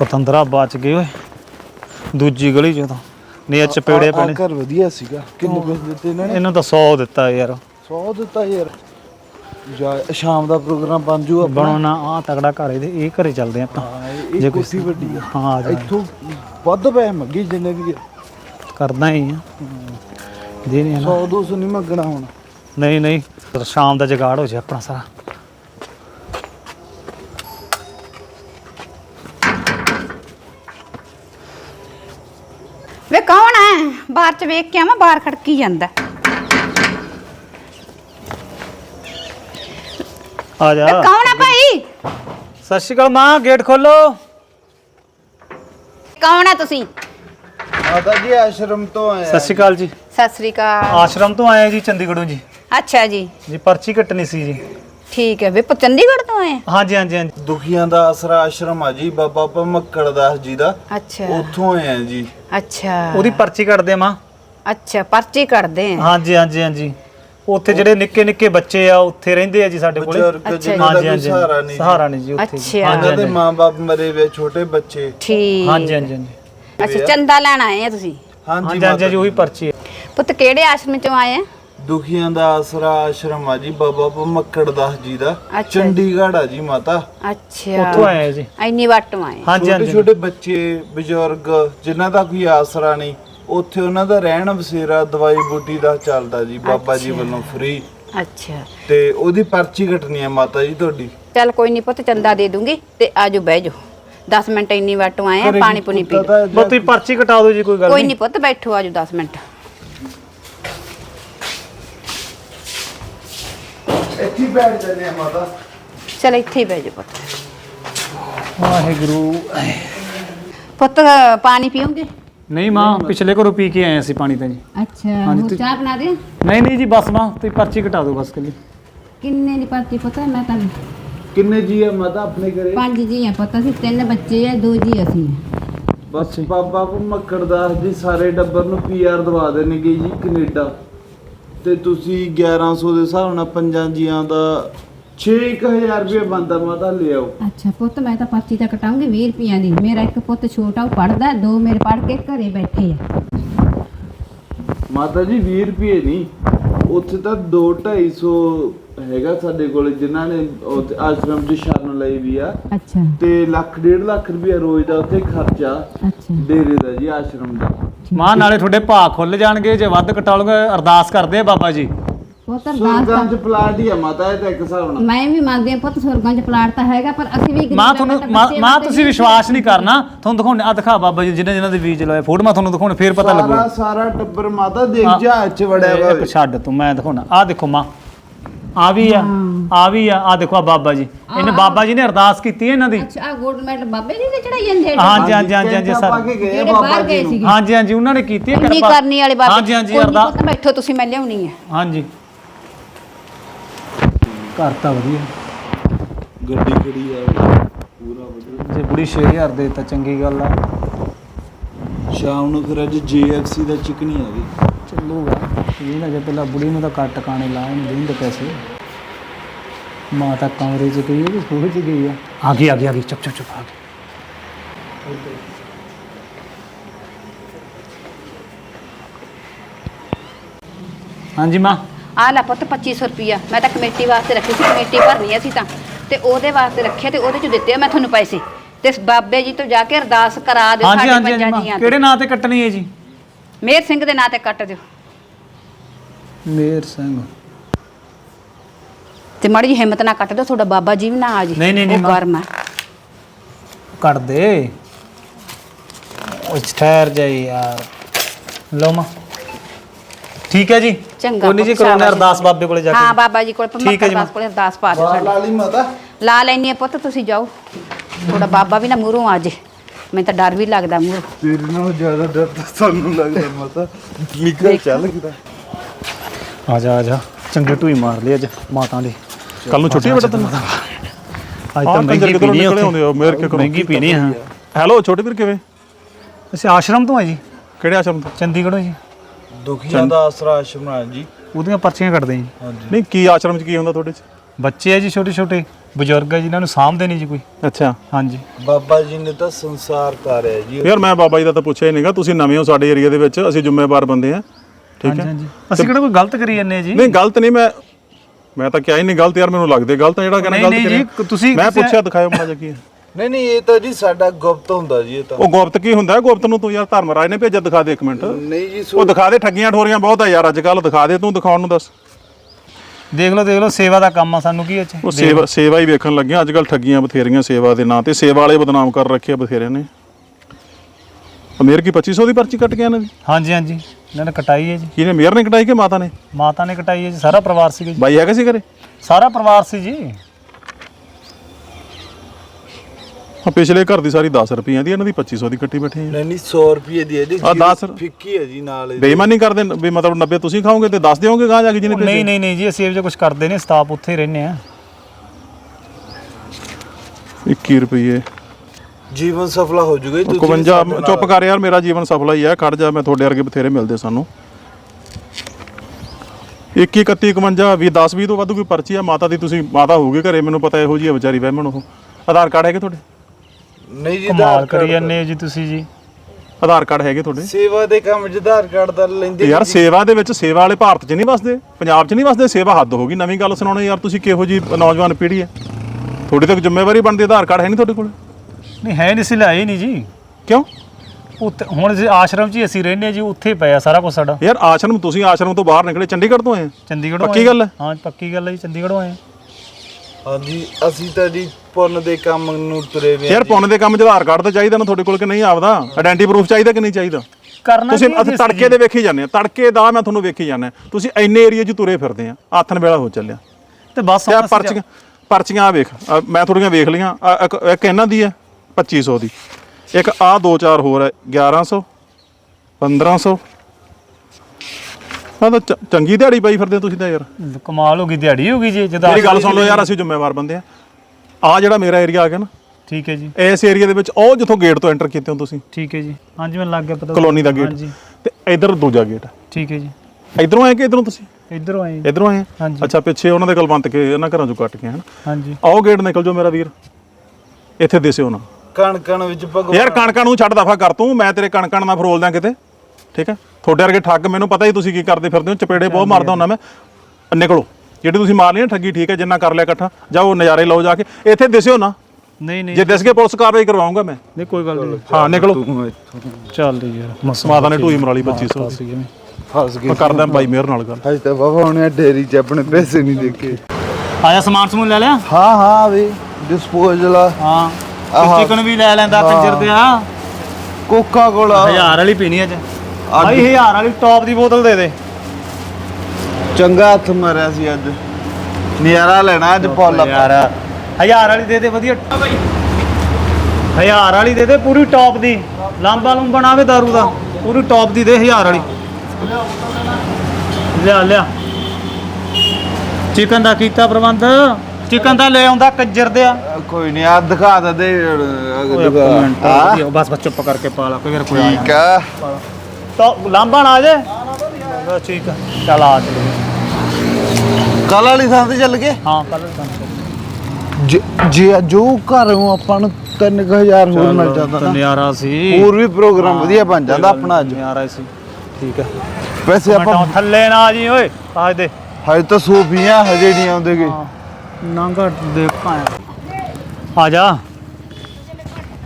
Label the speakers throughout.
Speaker 1: ਪਤੰਦਰਾ ਬਚ ਗਏ ਓਏ। ਦੂਜੀ ਗਲੀ ਚੋਂ ਤਾਂ। ਨਹੀਂ ਇਹ ਚਪੇੜੇ ਪੈਣੇ।
Speaker 2: ਘਰ ਵਧੀਆ ਸੀਗਾ। ਕਿੰਨੇ ਪੈਸੇ ਦਿੱਤੇ ਇਹਨਾਂ ਨੇ?
Speaker 1: ਇਹਨਾਂ ਤਾਂ 100 ਦਿੱਤਾ ਯਾਰ।
Speaker 2: 100 ਦਿੱਤਾ ਯਾਰ। ਜਾ ਸ਼ਾਮ ਦਾ ਪ੍ਰੋਗਰਾਮ ਬਣ ਜੂ ਆਪਣਾ।
Speaker 1: ਬਣਾਉਣਾ ਆ ਤਗੜਾ ਘਰ ਇਹਦੇ ਇਹ ਘਰੇ ਚੱਲਦੇ ਆਪਾਂ।
Speaker 2: ਇਹ-
Speaker 1: ਜੇ
Speaker 2: ਕੁਰਸੀ ਵੱਡੀ ਆ।
Speaker 1: ਹਾਂ ਆ ਜਾ
Speaker 2: ਇੱਥੋਂ ਵੱਧ ਪੈ ਮੰਗੀ ਜਿੰਨੇ ਵੀ
Speaker 1: ਕਰਦਾ ਹੀ ਆ। ਦੇ ਨਹੀਂ
Speaker 2: 100 200 ਨਹੀਂ ਮੰਗਣਾ ਹੁਣ।
Speaker 1: ਨਹੀਂ ਨਹੀਂ। ਸ਼ਾਮ ਦਾ ਜਗਾੜ ਹੋ ਜਾ ਆਪਣਾ ਸਾਰਾ।
Speaker 3: ਵੇ ਕੌਣ ਹੈ ਬਾਹਰ ਚ ਵੇਖ ਕੇ ਆਵਾਂ ਬਾਹਰ ਖੜਕੀ ਜਾਂਦਾ।
Speaker 1: ਆ ਜਾ।
Speaker 3: ਵੇ ਕੌਣ ਹੈ ਭਾਈ?
Speaker 1: ਸਤਿ ਸ਼੍ਰੀ ਅਕਾਲ ਮਾਂ ਗੇਟ ਖੋਲੋ।
Speaker 3: ਕੌਣ ਹੈ ਤੁਸੀਂ?
Speaker 2: ਮਾਤਾ ਜੀ ਆਸ਼ਰਮ ਤੋਂ ਆਇਆ
Speaker 1: ਸਤਿ ਸ਼੍ਰੀ ਅਕਾਲ ਜੀ।
Speaker 3: ਸਤਿ ਸ੍ਰੀ ਅਕਾਲ।
Speaker 1: ਆਸ਼ਰਮ ਤੋਂ ਆਏ ਜੀ ਚੰਡੀਗੜ੍ਹੋਂ ਜੀ।
Speaker 3: ਅੱਛਾ ਜੀ।
Speaker 1: ਜੀ ਪਰਚੀ ਕੱਟਣੀ ਸੀ ਜੀ।
Speaker 3: ਠੀਕ ਹੈ ਵੇ ਪ- ਚੰਡੀਗੜ੍ਹ ਤੋਂ ਆਏ
Speaker 1: ਹਾਂਜੀ ਹਾਂਜੀ ਹਾਂਜੀ।
Speaker 2: ਦੁਖੀਆਂ ਦਾ ਆਸਰਾ ਆਸ਼ਰਮ ਆ ਜੀ ਬਾਬਾ ਭਮੱਕੜ ਦਾਸ ਜੀ ਦਾ।
Speaker 3: ਅੱਛਾ।
Speaker 2: ਉੱਥੋਂ ਆਏ ਆ ਜੀ।
Speaker 3: ਅੱਛਾ।
Speaker 1: ਉਹਦੀ ਪਰਚੀ ਕੱਟਦੇ ਆ ਮਾਂ।
Speaker 3: ਅੱਛਾ ਪਰਚੀ ਕੱਢਦੇ ਆ।
Speaker 1: ਹਾਂਜੀ ਹਾਂਜੀ ਹਾਂਜੀ। ਉੱਥੇ ਜਿਹੜੇ ਨਿੱਕੇ ਨਿੱਕੇ ਬੱਚੇ ਆ ਉੱਥੇ ਰਹਿੰਦੇ ਆ ਜੀ ਸਾਡੇ ਕੋਲੇ।
Speaker 2: ਬਜ਼ੁਰਗ
Speaker 3: ਅੱਛਾ
Speaker 2: ਜਿਨ੍ਹਾਂ ਦਾ
Speaker 1: ਹਾਂਜੀ
Speaker 2: ਕੋਈ
Speaker 1: ਹਾਂਜੀ।
Speaker 2: ਸਹਾਰਾ ਨਹੀਂ ਜੀ।
Speaker 1: ਸਹਾਰਾ ਨਹੀਂ ਜੀ ਉੱਥੇ ਜੀ।
Speaker 3: ਅੱਛਾ।
Speaker 2: ਉਹਨਾਂ ਦੇ
Speaker 1: ਹਾਂਜੀ
Speaker 2: ਮਰੇ ਵੇ ਛੋਟੇ ਬੱਚੇ।
Speaker 3: ਠੀਕ।
Speaker 1: ਹਾਂਜੀ ਹਾਂਜੀ ਹਾਂਜੀ।
Speaker 3: ਅੱਛਾ ਚੰਦਾ ਲੈਣ ਆਏ ਆ ਤੁਸੀਂ?
Speaker 2: ਹਾਂਜੀ
Speaker 1: ਹਾਂਜੀ ਹਾਂਜੀ ਹਾਂਜੀ, ਉਹੀ ਪਰਚੀ ਹੈ
Speaker 3: ਪੁੱਤ ਕਿਹੜੇ ਆਸ਼ਰਮ ਚੋਂ ਆਏ ਆ?
Speaker 2: ਦੁਖੀਆਂ ਦਾ ਆਸਰਾ ਆਸ਼ਰਮ ਆ ਜੀ ਬਾਬਾ ਭਮੱਕੜ ਦਾਸ ਜੀ ਦਾ।
Speaker 3: ਅੱਛਾ ਜੀ।
Speaker 2: ਚੰਡੀਗੜ੍ਹ ਆ ਜੀ ਮਾਤਾ।
Speaker 3: ਅੱਛਾ।
Speaker 1: ਉੱਥੋਂ ਆਏ ਆ ਜੀ
Speaker 3: ਇੰਨੀ ਵਾਟੋਂ ਆਏ।
Speaker 1: ਹਾਂਜੀ
Speaker 2: ਛੋਟੇ
Speaker 1: ਹਾਂਜੀ।
Speaker 2: ਛੋਟੇ ਬੱਚੇ ਬਜ਼ੁਰਗ ਜਿਨ੍ਹਾਂ ਦਾ ਕੋਈ ਆਸਰਾ ਨਹੀਂ ਉੱਥੇ ਉਹਨਾਂ ਦਾ ਰਹਿਣ ਬਸੇਰਾ ਦਵਾਈ ਬੂਟੀ ਦਾ ਚੱਲਦਾ ਜੀ ਬਾਬਾ ਜੀ
Speaker 3: ਅੱਛਾ।
Speaker 2: ਵੱਲੋਂ ਫ੍ਰੀ
Speaker 3: ਅੱਛਾ।
Speaker 2: ਤੇ ਉਹਦੀ ਪਰਚੀ ਕੱਟਣੀ ਆ ਮਾਤਾ ਜੀ ਤੁਹਾਡੀ।
Speaker 3: ਚੱਲ ਕੋਈ ਨਹੀਂ ਪੁੱਤ ਚੰਦਾ ਦੇ ਦੂੰਗੀ ਤੇ ਆਜੋ ਬਹਿ ਜਾਓ। 10 ਮਿੰਟ ਇੰਨੀ ਵਾਟੋਂ ਆਏ ਆ
Speaker 2: ਘਰੇ
Speaker 3: ਪਾਣੀ ਪੁਣੀ ਪੀ ਲਓ।
Speaker 2: ਤਾਂ
Speaker 1: ਬਸ ਤੁਸੀਂ ਪਰਚੀ ਕਟਾ ਦਿਓ ਜੀ ਕੋਈ ਗੱਲ
Speaker 3: ਕੋਈ
Speaker 1: ਨਹੀਂ
Speaker 3: ਨਹੀਂ ਪੁੱਤ ਬੈਠੋ ਆਜੋ 10 ਮਿੰਟ।
Speaker 2: ਇੱਥੇ ਹੀ ਬੈਠ ਜਾਂਦੇ ਆ ਮਾਤਾ।
Speaker 3: ਚਲ ਇੱਥੇ ਹੀ ਬਹਿ ਜਾਓ ਪੁੱਤ।
Speaker 1: ਵਾਹਿਗੁਰੂ।
Speaker 3: ਪੁੱਤ ਪਾਣੀ ਪੀਓਗੇ?
Speaker 1: ਨਹੀਂ ਮਾਂ ਪਿਛਲੇ ਘਰੋਂ ਪੀ ਕੇ ਆਏ ਅਸੀਂ ਪਾਣੀ ਤਾਂ ਜੀ।
Speaker 3: ਅੱਛਾ
Speaker 1: ਹਾਂਜੀ,
Speaker 3: ਹੋਰ
Speaker 1: ਤੁਸੀਂ-
Speaker 3: ਚਾਹ ਬਣਾ ਦੇ
Speaker 1: ਨਹੀਂ ਨਹੀਂ ਜੀ ਬਸ ਮਾਂ ਤੁਸੀਂ ਪਰਚੀ ਕਟਾ ਦਿਓ ਬਸ ਕੱਲੀ।
Speaker 4: ਕਿੰਨੇ ਦੀ ਪਰਚੀ ਪਤਾ? ਮੈਂ ਤੁਹਾਨੂੰ
Speaker 2: ਕਿੰਨੇ ਜੀ ਆ ਮਾਤਾ ਆਪਣੇ ਘਰੇ?
Speaker 4: ਪੰਜ ਜੀ ਆ ਪਤਾ ਸੀ ਤਿੰਨ ਬੱਚੇ ਆ ਦੋ ਜੀ ਅਸੀਂ। ਆ।
Speaker 2: ਬਸ ਬਾਬਾ ਭਮੱਕੜ ਦਾਸ ਜੀ ਸਾਰੇ ਟੱਬਰ ਨੂੰ ਪੀਆਰ ਦਵਾ ਦੇਣਗੇ ਜੀ ਕੈਨੇਡਾ। ਤੇ ਤੁਸੀਂ 1100 ਦੇ ਹਿਸਾਬ ਨਾਲ ਪੰਜਾਂ ਜੀਆਂ ਦਾ 6000 ਰੁਪਏ ਬੰਦਾ ਮਾਤਾ ਲਿਆਓ
Speaker 4: ਅੱਛਾ ਪੁੱਤ ਮੈਂ ਤਾਂ ਪਰਚੀ ਤਾਂ ਕਟਾਉਂਗੀ 20 ਰੁਪਈਆਂ ਦੀ। ਮੇਰਾ ਇੱਕ ਪੁੱਤ ਛੋਟਾ ਉਹ ਪੜਦਾ ਦੋ ਮੇਰੇ ਪੜ ਕੇ ਘਰੇ ਬੈਠੇ ਆ।
Speaker 2: ਮਾਤਾ ਜੀ 20 ਰੁਪਏ ਨਹੀਂ। ਉੱਥੇ ਤਾਂ 2 250 ਹੈਗਾ ਸਾਡੇ ਕੋਲ ਜਿਨ੍ਹਾਂ ਨੇ ਉੱਥੇ ਆਸ਼ਰਮ 'ਚ ਸ਼ਰਨ ਲਈ ਵੀ ਆ।
Speaker 4: ਅੱਛਾ।
Speaker 2: ਤੇ ਲੱਖ ਡੇਢ ਲੱਖ ਰੁਪਏ ਰੋਜ਼ ਦਾ ਉੱਥੇ ਖਰਚਾ
Speaker 4: ਅੱਛਾ।
Speaker 2: ਡੇਰੇ ਦਾ ਜੀ ਆਸ਼ਰਮ ਦਾ।
Speaker 1: ਮਾਂ ਨਾਲੇ ਤੁਹਾਡੇ ਭਾਅ ਖੁੱਲ ਜਾਣਗੇ ਜੇ ਵੱਧ ਕਟਾ ਲਓਗੇ ਅਰਦਾਸ ਕਰਦੇ ਆ ਬਾਬਾ ਜੀ।
Speaker 4: ਪੁੱਤ ਅਰਦਾਸ
Speaker 2: ਸੁਰਗਾਂ 'ਚ ਪਲਾਟ ਹੀ ਆ ਮਾਤਾ ਇਹ ਤਾਂ ਇੱਕ ਹਿਸਾਬ ਨਾਲ।
Speaker 4: ਮੈਂ ਵੀ ਮੰਗਦੀ ਆ ਪੁੱਤ ਸੁਰਗਾਂ 'ਚ ਪਲਾਟ ਤਾਂ ਹੈਗਾ ਪਰ ਅਸੀਂ ਵੀ
Speaker 1: ਮਾਂ ਤੁਹਾਨੂੰ ਮਾਂ- ਤੁਸੀਂ ਵਿਸ਼ਵਾਸ ਨਹੀਂ ਕਰਨਾ। ਤੁਹਾਨੂੰ ਦਿਖਾਉਣੇ ਆ ਦਿਖਾ ਬਾਬਾ ਜੀ ਜਿਨ੍ਹਾਂ ਜਿਨ੍ਹਾਂ ਦੇ ਬੀਜ ਲਾਏ ਫੋਟੋ ਮੈਂ ਤੁਹਾਨੂੰ ਦਿਖਾਉਣੇ ਫੇਰ ਪਤਾ ਲੱਗੂ।
Speaker 2: ਸਾਰਾ ਸਾਰਾ ਟੱਬਰ ਮਾਤਾ ਦੇਖ
Speaker 1: ਹਾਂ।
Speaker 2: ਜਹਾਜ਼ 'ਚ ਵੜਿਆ
Speaker 1: ਇਹ-
Speaker 2: ਵਾ।
Speaker 1: ਇਹ ਛੱਡ ਤੂੰ ਮੈਂ ਦਿਖਾਉਣਾ। ਆ ਦੇਖੋ ਮਾਂ। ਆ ਵੀ ਆ ਆ ਵੀ ਆ ਆ ਦੇਖੋ ਆ ਬਾਬਾ ਜੀ। ਇਹਨੇ ਬਾਬਾ ਜੀ ਨੇ ਅਰਦਾਸ ਕੀਤੀ ਹੈ ਇਹਨਾਂ ਦੀ।
Speaker 4: ਅੱਛਾ ਆ ਗੋਲਡ ਮੈਡਲ ਬਾਬੇ ਜੀ ਦੇ ਚੜਾਈ ਜਾਂਦੇ ਆ?
Speaker 1: ਹਾਂਜੀ ਹਾਂਜੀ ਹਾਂਜੀ ਹਾਂਜੀ ਸਰ।
Speaker 4: ਜਿਹੜੇ ਬਾਹਰ ਗਏ
Speaker 1: ਹਾਂਜੀ ਹਾਂਜੀ ਉਹਨਾਂ ਨੇ ਕੀਤੀ ਹੈ ਕਿਰਪਾ।
Speaker 3: ਕਰਨੀ ਵਾਲੇ ਬਾਬੇ
Speaker 1: ਹਾਂਜੀ ਹਾਂਜੀ ਅਰਦਾਸ
Speaker 3: ਬੈਠੋ ਤੁਸੀਂ ਮੈਂ ਲਿਆਉਣੀ ਹੈ
Speaker 1: ਹਾਂਜੀ। ਘਰ ਤਾਂ ਵਧੀਆ।
Speaker 2: ਗੱਡੀ ਖੜੀ ਆ? ਪੂਰਾ ਵਧੀਆ।
Speaker 1: ਜੇ ਬੁੜੀ 6000 ਦੇ ਤਾਂ ਚੰਗੀ ਗੱਲ ਆ।
Speaker 2: ਸ਼ਾਮ ਨੂੰ ਫਿਰ ਅੱਜ JFC ਦਾ ਚਿਕਨੀ ਆ ਗਈ
Speaker 1: ਚੱਲੂਗਾ। ਇਹ ਨਾ ਜੇ ਪਹਿਲਾਂ ਬੁੜੀ ਨੂੰ ਤਾਂ ਕੱਟ ਟਿਕਾਣੇ ਲਾਏ ਨਹੀਂ ਦੇਣ ਦੇ ਪੈਸੇ। ਮਾਂ ਤਾਂ ਕਮਰੇ 'ਚ ਗਈ ਉਹ ਸੋਹੇ 'ਚ ਗਈ ਆ। ਆ ਗਈ ਆ ਗਈ ਆ ਗਈ ਚੁੱਪ ਚੁੱਪ ਚੁੱਪ ਆ ਗਈ। ਹਾਂਜੀ ਮਾਂ।
Speaker 3: ਆ ਲੈ ਪੁੱਤ 2500 ਰੁਪਿਆ ਮੈਂ ਤਾਂ ਕਮੇਟੀ ਵਾਸਤੇ ਰੱਖੀ ਸੀ ਕਮੇਟੀ ਭਰਨੀ ਅਸੀਂ ਤਾਂ। ਤੇ ਉਹਦੇ ਵਾਸਤੇ ਰੱਖਿਆ ਤੇ ਉਹਦੇ ਚ ਦਿੱਤੇ ਆ ਮੈਂ ਤੁਹਾਨੂੰ ਪੈਸੇ। ਤੇ ਬਾਬੇ ਜੀ ਤੋਂ ਜਾ ਕੇ ਅਰਦਾਸ ਕਰਾ ਦਿਓ
Speaker 1: ਹਾਂਜੀ
Speaker 3: ਸਾਡੇ
Speaker 1: ਹਾਂਜੀ ਹਾਂਜੀ
Speaker 3: ਪੰਜਾਂ
Speaker 1: ਮਾਂ।
Speaker 3: ਜੀਆਂ
Speaker 1: ਕਿਹੜੇ ਨਾਂ ਤੇ ਕੱਟਣੀ ਹੈ ਜੀ?
Speaker 3: ਮੇਰ ਸਿੰਘ ਦੇ ਨਾਂ ਤੇ ਕੱਟ ਦਿਓ।
Speaker 1: ਮੇਰ ਸਿੰਘ।
Speaker 3: ਤੇ ਮਾੜੀ ਜੀ ਹਿੰਮਤ ਨਾਲ ਕੱਟ ਦਿਓ ਤੁਹਾਡਾ ਬਾਬਾ ਜੀ ਵੀ ਨਾ ਆ ਜੀ।
Speaker 1: ਨਹੀਂ, ਨਹੀਂ, ਨਹੀਂ,
Speaker 3: ਉਹ
Speaker 1: ਮਾਂ।
Speaker 3: ਗਰਮ ਹੈ
Speaker 1: ਦੇ। ਉਹ ਠਹਿਰ ਜਾਈ ਯਾਰ। ਲਓ ਮਾਂ। ਠੀਕ ਹੈ ਜੀ?
Speaker 3: ਚੰਗਾ
Speaker 1: ਉਹਨੇ ਜੀ
Speaker 3: ਪੁੱਤ, ਸ਼ਾਬਾਸ਼।
Speaker 1: ਅਰਦਾਸ ਬਾਬੇ ਕੋਲੇ ਜਾ ਕੇ।
Speaker 3: ਹਾਂ ਬਾਬਾ ਜੀ ਕੋਲ
Speaker 1: ਠੀਕ ਹੈ ਜੀ,
Speaker 3: ਅਰਦਾਸ ਕੋਲ ਅਰਦਾਸ ਪਾ ਦਿਓ
Speaker 2: ਵਾਹ
Speaker 3: ਸਾਡੀ
Speaker 2: ਲਾਲੀ ਮਾਤਾ।
Speaker 3: ਲਾ ਲੈਣੀ ਆ ਪੁੱਤ ਤੁਸੀਂ ਜਾਓ। ਤੁਹਾਡਾ ਬਾਬਾ ਵੀ ਨਾ ਮੂਹਰੋਂ ਆ ਜੇ। ਮੈਨੂੰ ਤਾਂ ਡਰ ਵੀ ਲੱਗਦਾ ਮੂਹਰੋਂ
Speaker 2: ਤੇਰੇ ਨਾਲੋਂ ਜ਼ਿਆਦਾ ਡਰ ਤਾਂ ਸਾਨੂੰ ਲੱਗਦਾ ਮਾਤਾ। ਨਿਕਲ ਚੱਲ ਕਿਦਾ
Speaker 1: ਆ ਜਾ ਆ ਜਾ। ਚੰਗੇ ਢੂਈ ਮਾਰ ਲਈ ਅੱਜ ਮਾਤਾ ਦੀ।
Speaker 5: ਕੱਲ ਨੂੰ ਛੁੱਟੀ ਹੈ ਬੇਟਾ ਤੈਨੂੰ?
Speaker 1: ਅੱਜ
Speaker 5: ਆਹ
Speaker 1: ਤਾਂ ਮਹਿੰਗੀ ਪੀਣੀ
Speaker 5: ਨਿਕਲੇ ਆਉਂਦੇ ਹੋ, ਮੇਰ ਕੇ ਕਰੋ।
Speaker 1: ਮਹਿੰਗੀ ਪੀਣੀ ਹਾਂ
Speaker 5: ਹੈਲੋ ਛੋਟੇ ਵੀਰ ਕਿਵੇਂ?
Speaker 1: ਅਸੀਂ ਆਸ਼ਰਮ ਤੋਂ ਆ ਜੀ।
Speaker 5: ਕਿਹੜੇ ਆਸ਼ਰਮ ਤੋਂ?
Speaker 1: ਚੰਡੀਗੜ੍ਹੋਂ ਜੀ।
Speaker 2: ਦੁਖੀਆਂ ਦਾ ਆਸਰਾ ਆਸ਼ਰਮ ਆ ਜੀ।
Speaker 1: ਉਹਦੀਆਂ ਪਰਚੀਆਂ ਕੱਟਦੇ ਜੀ।
Speaker 5: ਨਹੀਂ ਕੀ ਆਸ਼ਰਮ ਚ ਕੀ ਹੁੰਦਾ ਤੁਹਾਡੇ ਚ?
Speaker 1: ਬੱਚੇ ਆ ਜੀ ਛੋਟੇ ਛੋਟੇ
Speaker 5: ਬਜ਼ੁਰਗ ਹੈ ਜਿਨ੍ਹਾਂ ਨੂੰ ਸਾਂਭਦੇ ਨਹੀਂ ਜੀ ਕੋਈ। ਅੱਛਾ। ਹਾਂਜੀ।
Speaker 2: ਬਾਬਾ ਜੀ ਨੇ ਤਾਂ ਸੰਸਾਰ ਤਾਰਿਆ ਜੀ।
Speaker 5: ਯਾਰ ਮੈਂ ਬਾਬਾ ਜੀ ਦਾ ਤਾਂ ਪੁੱਛਿਆ ਹੀ ਨਹੀਂਗਾ ਤੁਸੀਂ ਨਵੇਂ ਹੋ ਸਾਡੇ ਏਰੀਆ ਦੇ ਵਿੱਚ ਅਸੀਂ ਜ਼ਿੰਮੇਵਾਰ ਬੰਦੇ ਆ। ਠੀਕ ਹੈ?
Speaker 1: ਅਸੀਂ ਕਿਹੜਾ ਕੋਈ ਗਲਤ ਕਰੀ ਜੰਨੇ ਜੀ?
Speaker 5: ਨਹੀਂ ਗਲਤ ਨਹੀਂ ਮੈਂ ਮੈਂ ਤਾਂ ਕਿਹਾ ਹੀ ਨਹੀਂ ਗਲਤ ਯਾਰ ਮੈਨੂੰ ਲੱਗਦੇ ਗਲਤ ਆ, ਜਿਹੜਾ ਕਹਿੰਦਾ ਗਲਤ
Speaker 1: ਨਹੀਂ ਜੀ, ਤੁਸੀਂ
Speaker 5: ਮੈਂ ਪੁੱਛਿਆ ਦਿਖਾਇਓ ਮਾੜਾ ਜਿਹਾ ਕੀ ਹੈ।
Speaker 2: ਨਹੀਂ ਨਹੀਂ ਇਹ ਤਾਂ ਜੀ ਸਾਡਾ ਗੁਪਤ ਹੁੰਦਾ ਜੀ ਇਹ ਤਾਂ।
Speaker 5: ਉਹ ਗੁਪਤ ਕੀ ਹੁੰਦਾ? ਹੈ? ਗੁਪਤ ਨੂੰ ਤੂੰ ਯਾਰ ਧਰਮਰਾਜ ਨੇ ਭੇਜਿਆ ਦਿਖਾ ਦੇ ਇੱਕ ਮਿੰਟ। ਉਹ
Speaker 2: ਨਹੀਂ ਜੀ ਸੋ
Speaker 5: ਦਿਖਾ ਦੇ ਠੱਗੀਆਂ ਠੋਰੀਆਂ ਬਹੁਤ ਆ ਯਾਰ ਅੱਜ ਕੱਲ ਦਿਖਾ ਦੇ ਤੂੰ ਦਿਖਾਉਣ ਨੂੰ ਦੱਸ।
Speaker 1: ਦੇਖ ਲਓ ਦੇਖ ਲਓ ਸੇਵਾ ਦਾ ਕੰਮ ਆ ਸਾਨੂੰ ਕੀ ਚ
Speaker 5: ਉਹ ਸੇਵਾ ਸੇਵਾ ਹੀ ਵੇਖਣ ਲੱਗਿਆ ਅੱਜ ਕੱਲ ਠੱਗੀਆਂ ਬਥੇਰੀਆਂ ਸੇਵਾ ਦੇ ਨਾਂ ਤੇ ਸੇਵਾ ਵਾਲੇ ਬਦਨਾਮ ਕਰ ਰੱਖੇ ਆ ਬਥੇਰਿਆਂ ਨੇ। ਅਮੀਰ ਕੀ 2500 ਦੀ ਪਰਚੀ ਕੱਟ ਗਿਆ ਇਹਨਾਂ ਦੀ?
Speaker 1: ਹਾਂਜੀ ਹਾਂਜੀ ਇਹਨਾਂ ਨੇ ਕਟਾਈ ਹੈ ਜੀ।
Speaker 5: ਕਿਹਨੇ ਮੇਅਰ ਨੇ ਕਟਾਈ ਕਿ ਮਾਤਾ ਨੇ?
Speaker 1: ਮਾਤਾ ਨੇ ਕਟਾਈ ਹੈ ਜੀ ਸਾਰਾ ਪਰਿਵਾਰ ਸੀ ਜੀ।
Speaker 5: ਬਾਈ ਹੈਗਾ ਸੀ ਘਰੇ?
Speaker 1: ਸਾਰਾ ਪਰਿਵਾਰ ਸੀ ਜੀ।
Speaker 5: ਆ ਪਿਛਲੇ ਘਰ ਦੀ ਸਾਰੀ 10 ਰੁਪਈਆਂ ਦੀ ਇਹਨਾਂ ਦੀ 2500 ਦੀ ਕੱਟੀ ਬੈਠੇ ਆ।
Speaker 2: ਨਹੀਂ ਨਹੀਂ 100 ਰੁਪਏ ਦੀ ਹੈ ਜੀ
Speaker 5: ਆਹ ਦਸ ਰੁ-
Speaker 2: ਫਿੱਕੀ ਹੈ ਜੀ ਨਾਲ ਇਹਦੇ।
Speaker 5: ਬੇਈਮਾਨੀ ਕਰਦੇ ਨੇ, ਵੀ ਮਤਲਬ 90 ਤੁਸੀਂ ਖਾਓਗੇ ਤੇ 10 ਦਿਓਗੇ ਗਾਂ ਜਾ ਕੇ ਜਿਹਨੇ
Speaker 1: ਨਹੀਂ ਨਹੀਂ ਨਹੀਂ ਜੀ ਅਸੀਂ ਇਹ ਜੋ ਕੁਝ ਕਰਦੇ ਨਹੀਂ ਸਟਾਫ ਉੱਥੇ ਹੀ ਰਹਿੰਦੇ ਆ
Speaker 5: 21 ਰੁਪਏ
Speaker 2: ਜੀਵਨ ਸਫਲਾ ਹੋ ਜੂਗਾ ਜੀ ਤੁਸੀਂ
Speaker 5: 51
Speaker 2: ਸਾਡੇ ਨਾਲ।
Speaker 5: ਚੁੱਪ ਕਰ ਯਾਰ ਮੇਰਾ ਜੀਵਨ ਸਫਲਾ ਹੀ ਹੈ ਖੜ ਜਾ ਮੈਂ ਤੁਹਾਡੇ ਵਰਗੇ ਬਥੇਰੇ ਮਿਲਦੇ ਸਾਨੂੰ। 21 31 51 20 10 20 ਤੋਂ ਵੱਧ ਕੋਈ ਪਰਚੀ ਆ ਮਾਤਾ ਦੀ ਤੁਸੀਂ ਮਾਤਾ ਹੋਊਗੀ ਘਰੇ ਮੈਨੂੰ ਪਤਾ ਇਹੋ ਜੀ ਹੈ ਵਿਚਾਰੀ ਵਹਿਮਣ ਉਹ। ਆਧਾਰ ਕਾਰਡ ਹੈਗੇ ਤੁਹਾਡੇ?
Speaker 2: ਨਹੀਂ ਜੀ
Speaker 1: ਕਮਾਲ ਕਰੀ ਜਾਂਦੇ ਹੋ ਜੀ ਤੁਸੀਂ ਜੀ।
Speaker 5: ਆਧਾਰ ਕਾਰਡ ਹੈਗੇ ਤੁਹਾਡੇ?
Speaker 2: ਸੇਵਾ ਦੇ ਕੰਮ 'ਚ ਆਧਾਰ ਕਾਰਡ ਦਾ ਲੈਂਦੇ
Speaker 5: ਯਾਰ। ਸੇਵਾ ਦੇ ਵਿੱਚ ਸੇਵਾ ਵਾਲੇ ਭਾਰਤ 'ਚ ਨਹੀਂ ਵਸਦੇ? ਪੰਜਾਬ 'ਚ ਨਹੀਂ ਵਸਦੇ? ਸੇਵਾ ਹੱਦ ਹੋ ਗਈ। ਨਵੀਂ ਗੱਲ ਸੁਣਾਉਣੀ ਯਾਰ ਤੁਸੀਂ ਕਿਹੋ ਜੀ ਨੌਜਵਾਨ ਪੀੜ੍ਹੀ ਹੈ? ਤੁਹਾਡੀ ਤਾਂ ਜ਼ਿੰਮੇਵਾਰੀ ਬਣਦੀ ਆਧਾਰ ਕਾਰਡ ਹੈ ਨਹੀਂ ਤੁਹਾਡੇ ਕੋਲ?
Speaker 1: ਨਹੀਂ ਹੈ ਨਹੀਂ ਸੀ ਲਿਆਏ ਨਹੀਂ ਜੀ।
Speaker 5: ਕਿਉਂ?
Speaker 1: ਉੱਥੇ ਹੁਣ ਜੀ ਆਸ਼ਰਮ 'ਚ ਹੀ ਅਸੀਂ ਰਹਿੰਦੇ ਹਾਂ ਜੀ ਉੱਥੇ ਪਿਆ ਸਾਰਾ ਕੁਝ ਸਾਡਾ।
Speaker 5: ਯਾਰ ਆਸ਼ਰਮ ਤੁਸੀਂ ਆਸ਼ਰਮ ਤੋਂ ਬਾਹਰ ਨਿਕਲੇ ਚੰਡੀਗੜ੍ਹ ਤੋਂ ਆਏ ਆ
Speaker 1: ਚੰਡੀਗੜ੍ਹੋਂ
Speaker 5: ਪੱਕੀ। ਗੱਲ ਹੈ?
Speaker 1: ਹਾਂ ਪੱਕੀ ਗੱਲ ਹੈ ਜੀ ਚੰਡੀਗੜ੍ਹੋਂ ਆਏ
Speaker 2: ਹਾਂਜੀ ਅਸੀਂ ਤਾਂ ਜੀ ਪੁੰਨ ਦੇ ਕੰਮ ਨੂੰ ਤੁਰੇ ਵੇ
Speaker 5: ਯਾਰ ਪੁੰਨ ਦੇ ਕੰਮ 'ਚ ਆਧਾਰ ਕਾਰਡ ਤਾਂ ਚਾਹੀਦਾ ਨਾ ਤੁਹਾਡੇ ਕੋਲ ਕਿ ਨਹੀਂ ਆਪਦਾ? ਆਇਡੈਂਟੀ ਪ੍ਰੂਫ ਚਾਹੀਦਾ ਕਿ ਨਹੀਂ ਚਾਹੀਦਾ?
Speaker 1: ਕਰਨਾ
Speaker 5: ਤੁਸੀਂ ਅਸੀਂ ਤੜਕੇ ਦੇ ਵੇਖੀ ਜਾਂਦੇ ਆ ਤੜਕੇ ਦਾ ਮੈਂ ਤੁਹਾਨੂੰ ਵੇਖੀ ਜਾਂਦਾ ਤੁਸੀਂ ਇੰਨੇ ਏਰੀਆ 'ਚ ਤੁਰੇ ਫਿਰਦੇ ਆ ਆਥਨ ਵੇਲਾ ਹੋ ਚੱਲਿਆ।
Speaker 1: ਤੇ ਬਸ ਅਸੀਂ
Speaker 5: ਪਰਚੀਆਂ ਪਰਚੀਆਂ ਆ ਵੇਖ ਮੈਂ ਥੋੜੀਆਂ ਵੇਖ ਲਈਆਂ ਆਹ ਇੱਕ ਇੱਕ ਇਹਨਾਂ ਦੀ ਹੈ 2500 ਦੀ। ਇੱਕ ਆ ਦੋ ਚਾਰ ਹੋਰ ਹੈ 1100 1500 ਆ ਤਾਂ ਚ- ਚੰਗੀ ਦਿਹਾੜੀ ਪਾਈ ਫਿਰਦੇ ਤੁਸੀਂ ਤਾਂ ਯਾਰ।
Speaker 1: ਕਮਾਲ ਹੋ ਗਈ ਦਿਹਾੜੀ ਹੋ ਗਈ ਜੀ ਜਦੋਂ
Speaker 5: ਮੇਰੀ ਗੱਲ ਸੁਣ ਲਓ ਯਾਰ ਅਸੀਂ ਜ਼ਿੰਮੇਵਾਰ ਬੰਦੇ ਆ। ਆ ਜਿਹੜਾ ਮੇਰਾ ਏਰੀਆ ਆ ਗਿਆ ਨਾ
Speaker 1: ਠੀਕ ਹੈ ਜੀ।
Speaker 5: ਇਸ ਏਰੀਆ ਦੇ ਵਿੱਚ ਉਹ ਜਿੱਥੋਂ ਗੇਟ ਤੋਂ ਐਂਟਰ ਕੀਤੇ ਹੋ ਤੁਸੀਂ।
Speaker 1: ਠੀਕ ਹੈ ਜੀ। ਹਾਂਜੀ ਮੈਨੂੰ ਲੱਗ ਗਿਆ ਪਤਾ
Speaker 5: ਕਲੋਨੀ ਦਾ ਗੇਟ
Speaker 1: ਹਾਂਜੀ।
Speaker 5: ਤੇ ਇਧਰ ਦੂਜਾ ਗੇਟ ਹੈ
Speaker 1: ਠੀਕ ਹੈ ਜੀ।
Speaker 5: ਇਧਰੋਂ ਆਏ ਕਿ ਇਧਰੋਂ ਤੁਸੀਂ?
Speaker 1: ਇੱਧਰੋਂ ਆਏ ਜੀ।
Speaker 5: ਇਧਰੋਂ ਆਏ ਆ?
Speaker 1: ਹਾਂਜੀ।
Speaker 5: ਅੱਛਾ ਪਿੱਛੇ ਉਹਨਾਂ ਦੇ ਕਲਵੰਤ ਕੇ ਇਹਨਾਂ ਘਰਾਂ ਚੋਂ ਕੱਟ ਕੇ ਹਨ
Speaker 1: ਹਾਂਜੀ।
Speaker 5: ਆਓ ਗੇਟ ਨਿਕਲ ਜਾਓ ਮੇਰਾ ਵੀਰ। ਇੱਥੇ ਦਿਸਿਓ ਨਾ।
Speaker 2: ਕਣ ਕਣ ਵਿੱਚ ਭਗਵਾਨ।
Speaker 5: ਯਾਰ ਕਣਕਾਂ ਨੂੰ ਛੱਡ ਦਫਾ ਕਰ ਤੂੰ ਮੈਂ ਤੇਰੇ ਕਣਕਾਂ ਨਾਲ ਫਰੋਲ ਦਾਂ ਕਿਤੇ। ਠੀਕ ਹੈ? ਤੁਹਾਡੇ ਵਰਗੇ ਠੱਗ ਮੈਨੂੰ ਪਤਾ ਹੀ ਤੁਸੀਂ ਕੀ ਕਰਦੇ ਫਿਰਦੇ ਹੋ ਚਪੇੜੇ ਬਹੁਤ ਮਾਰਦਾ ਹੁੰਦਾ ਮੈਂ। ਨਿਕਲੋ। ਜਿਹੜੀ ਤੁਸੀਂ ਮਾਰ ਲਈ ਨਾ ਠੱਗੀ ਠੀਕ ਹੈ ਜਿੰਨਾ ਕਰ ਲਿਆ ਇਕੱਠਾ ਜਾਓ ਨਜ਼ਾਰੇ ਲਓ ਜਾ ਕੇ। ਇੱਥੇ ਦਿਸਿਓ ਨਾ।
Speaker 1: ਨਹੀਂ ਨਹੀਂ।
Speaker 5: ਜੇ ਦਿਸ ਕੇ ਪੁਲਿਸ ਕਾਰਵਾਈ ਕਰਵਾਉਂਗਾ ਮੈਂ।
Speaker 1: ਨਹੀਂ ਕੋਈ ਗੱਲ ਨਹੀਂ।
Speaker 5: ਹਾਂ ਨਿਕਲੋ।
Speaker 1: ਚੱਲ ਯਾਰ
Speaker 5: ਮਾਤਾ ਨੇ ਢੂਈ ਮਰਾਲੀ 2500 ਦੀ।
Speaker 1: ਸੀ ਜਿਵੇਂ
Speaker 2: ਫਸ ਗਏ
Speaker 5: ਮੈਂ ਕਰਦਾ ਬਾਈ ਮੇਰ ਨਾਲ ਗੱਲ।
Speaker 2: ਹਜੇ ਤਾਂ ਬਾਬਾ ਉਹਨੇ ਡੇਰੀ 'ਚ ਆਪਣੇ ਪੈਸੇ ਨਹੀਂ ਦੇਖੇ।
Speaker 1: ਆਇਆ ਸਮਾਨ ਸਮੂਨ ਲੈ ਲਿਆ?
Speaker 2: ਹਾਂ ਹਾਂ ਵੀ ਡਿਸਪੋਜ਼ਲ
Speaker 1: ਹਾਂ
Speaker 2: ਆਹ।
Speaker 1: ਚਿਕਨ ਵੀ ਲੈ ਲੈਂਦਾ
Speaker 2: ਹਾਂ।
Speaker 1: ਕੰਜਰ ਤੇ ਆ
Speaker 2: ਕੋਕਾ ਕੋਲਾ
Speaker 1: ਹਜ਼ਾਰ ਵਾਲੀ ਪੀਣੀ ਅੱਜ। ਭਾਈ ਹਜ਼ਾਰ ਵਾਲੀ ਟੌਪ ਦੀ ਬੋਤਲ ਦੇ ਦੇ।
Speaker 2: ਚੰਗਾ ਹੱਥ ਮਾਰਿਆ ਸੀ ਅੱਜ। ਨਿਆਰਾ ਲੈਣਾ ਅੱਜ ਪੌਲਾ
Speaker 1: ਯਾਰ ਹਜ਼ਾਰ। ਵਾਲੀ ਦੇ ਦੇ ਵਧੀਆ। ਹਜ਼ਾਰ ਵਾਲੀ ਦੇ ਦੇ ਪੂਰੀ ਟੌਪ ਦੀ। ਲਾਂਬਾ ਲੰਬਾ ਨਾ ਆਵੇ ਦਾਰੂ ਦਾ। ਪੂਰੀ ਟੌਪ ਦੀ ਦੇ ਹਜ਼ਾਰ ਵਾਲੀ। ਲਿਆ ਲਿਆ। ਚਿਕਨ ਦਾ ਕੀਤਾ ਪ੍ਰਬੰਧ। ਚਿਕਨ ਦਾ ਲੈ ਆਉਂਦਾ ਕੰਜਰ ਦੇ ਆ
Speaker 2: ਕੋਈ ਨਹੀਂ ਆ ਦਿਖਾ ਦੇ ਦੇ
Speaker 1: ਬਸ ਬਸ ਚੁੱਪ ਕਰਕੇ ਪਾ ਲਾ। ਕੋਈ ਕੋਈ
Speaker 2: ਠੀਕ ਆ।
Speaker 1: ਤਾਂ ਲਾਂਬਾ ਨਾ ਆ ਜੇ। ਬਸ ਠੀਕ ਆ। ਚੱਲ ਆ ਚਲੋ।
Speaker 2: ਕੱਲ ਵਾਲੀ ਥਾਂ ਤੇ ਚੱਲ ਗਏ?
Speaker 1: ਹਾਂ ਕੱਲ ਕੰਮ
Speaker 2: ਜੇ ਜੋ ਘਰੋਂ ਆਪਾਂ ਨੂੰ 3000 ਹੋਰ ਮਿਲ ਜਾਂਦਾ
Speaker 1: ਤਾਂ।
Speaker 2: ਨਾ
Speaker 1: ਨਿਆਰਾ ਸੀ।
Speaker 2: ਹੋਰ ਵੀ ਪ੍ਰੋਗਰਾਮ ਵਧੀਆ ਬਣ ਜਾਂਦਾ ਆਪਣਾ ਅੱਜ।
Speaker 1: ਨਿਆਰਾ ਸੀ। ਠੀਕ ਹੈ
Speaker 2: ਵੈਸੇ ਆਪਾਂ
Speaker 1: ਥੱਲੇ ਨਾ ਆ ਜੀ ਓਏ ਆਜ ਦੇ।
Speaker 2: ਹਜੇ ਤਾਂ ਸੋਫੀਆਂ ਹਜੇ ਨਹੀਂ ਆਉਂਦੇਗੇ।
Speaker 1: ਨਾਂਗਾ ਦੇਖਾਂ ਆ ਜਾ।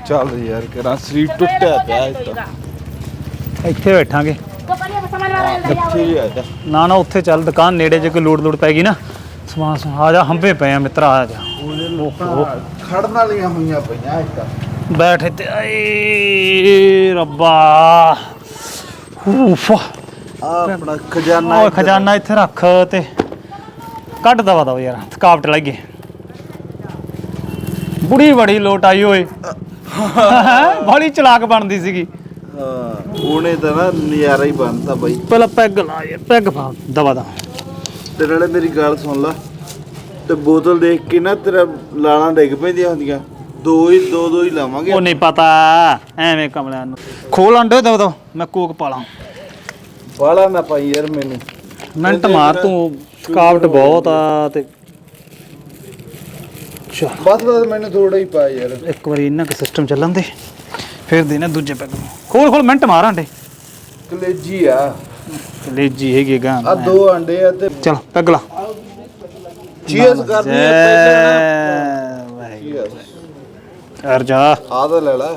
Speaker 2: ਚੱਲ ਯਾਰ ਕਿਹੜਾ ਸਰੀਰ ਟੁੱਟਿਆ ਪਿਆ ਇਹ ਤਾਂ।
Speaker 1: ਇੱਥੇ ਬੈਠਾਂਗੇ।
Speaker 2: ਆ ਜਾ
Speaker 1: ਨਾ ਨਾ ਉੱਥੇ ਚੱਲ ਦੁਕਾਨ ਨੇੜੇ ਜੇ ਕੋਈ ਲੋੜ ਲੋੜ ਪੈ ਗਈ ਨਾ ਸਮਾਨ ਸਮੂਨ- ਆ ਜਾ ਹੰਬੇ ਪਏ ਆ ਮਿੱਤਰਾ ਆ ਜਾ।
Speaker 2: ਖੜਨ ਵਾਲੀਆਂ ਹੋਈਆਂ ਪਈਆਂ ਇੱਕ। ਤਾਂ
Speaker 1: ਬੈਠ ਇੱਥੇ ਆਏ ਰੱਬਾ। ਉਫ
Speaker 2: ਆ ਆਪਣਾ ਖਜ਼ਾਨਾ
Speaker 1: ਓਏ
Speaker 2: ਇੱਧਰ।
Speaker 1: ਖਜ਼ਾਨਾ ਇੱਥੇ ਰੱਖ ਤੇ ਕੱਢ ਦਵਾ ਦਵਾ ਯਾਰ ਥਕਾਵਟ ਲੱਗੇ ਬੁੜੀ ਬੜੀ ਲੋਟ ਆਈ ਓਏ। ਬੜੀ ਚਲਾਕ ਬਣਦੀ ਸੀਗੀ।
Speaker 2: ਹਾਂ। ਉਹਨੇ ਤਾਂ ਨਾ ਨਜ਼ਾਰਾ ਹੀ ਬੰਨਤਾ ਬਾਈ।
Speaker 1: ਪਹਿਲਾਂ ਪੈਗ ਲਾ ਯਾਰ ਪੈਗ ਪਾ ਦਵਾ ਦਾ।
Speaker 2: ਤੇ ਨਾਲੇ ਮੇਰੀ ਗੱਲ ਸੁਣ ਲੈ। ਤੇ ਬੋਤਲ ਦੇਖ ਕੇ ਨਾ ਤੇਰਾ ਲਾਲਾਂ ਡਿੱਗ ਪੈਂਦੀਆਂ ਹੁੰਦੀਆਂ। ਦੋ ਹੀ ਦੋ ਦੋ ਹੀ ਲਾਵਾਂਗੇ।
Speaker 1: ਉਹ ਨਹੀਂ ਪਤਾ ਐਵੇਂ ਕਮਲਿਆਂ ਨੂੰ। ਖੋਲ ਅੰਡੇ ਦਵਾ ਦੋ ਮੈਂ ਕੋਕ ਪਾ ਲਾਂ।
Speaker 2: ਬਾਲਾ ਨਾ ਪਾਈ ਯਾਰ ਮੈਨੂੰ।
Speaker 1: ਮਿੰਟ ਮਾਰ ਤੂੰ ਥਕਾਵਟ ਬਹੁਤ ਆ ਤੇ। ਚਲ।
Speaker 2: ਬਸ ਬਸ ਮੈਨੂੰ ਥੋੜਾ ਹੀ ਪਾ ਯਾਰ।
Speaker 1: ਇੱਕ ਵਾਰੀ ਇਹਨਾਂ ਦਾ ਸਿਸਟਮ ਚੱਲਣ ਦੇ ਫਿਰ ਦੇਣਾ ਦੂਜੇ ਪੈਗ ਨੂੰ। ਖੋਲ ਖੋਲ ਮਿੰਟ ਮਾਰਾਂ ਡੇ
Speaker 2: ਕਲੇਜੀ ਆ।
Speaker 1: ਕਲੇਜੀ ਹੈਗੀ ਗਾਂ।
Speaker 2: ਆ ਦੋ ਅੰਡੇ ਆ ਤੇ
Speaker 1: ਚਲ ਪੈਗ ਲਾ।
Speaker 2: ਚੀਜ਼ ਕਰਨੀ ਆ
Speaker 1: ਜੈ ਵਾਹਿਗੁਰੂ।
Speaker 2: Cheers।
Speaker 1: ਕਰ ਜਾ।
Speaker 2: ਆਹ ਤਾਂ ਲੈ ਲਾ।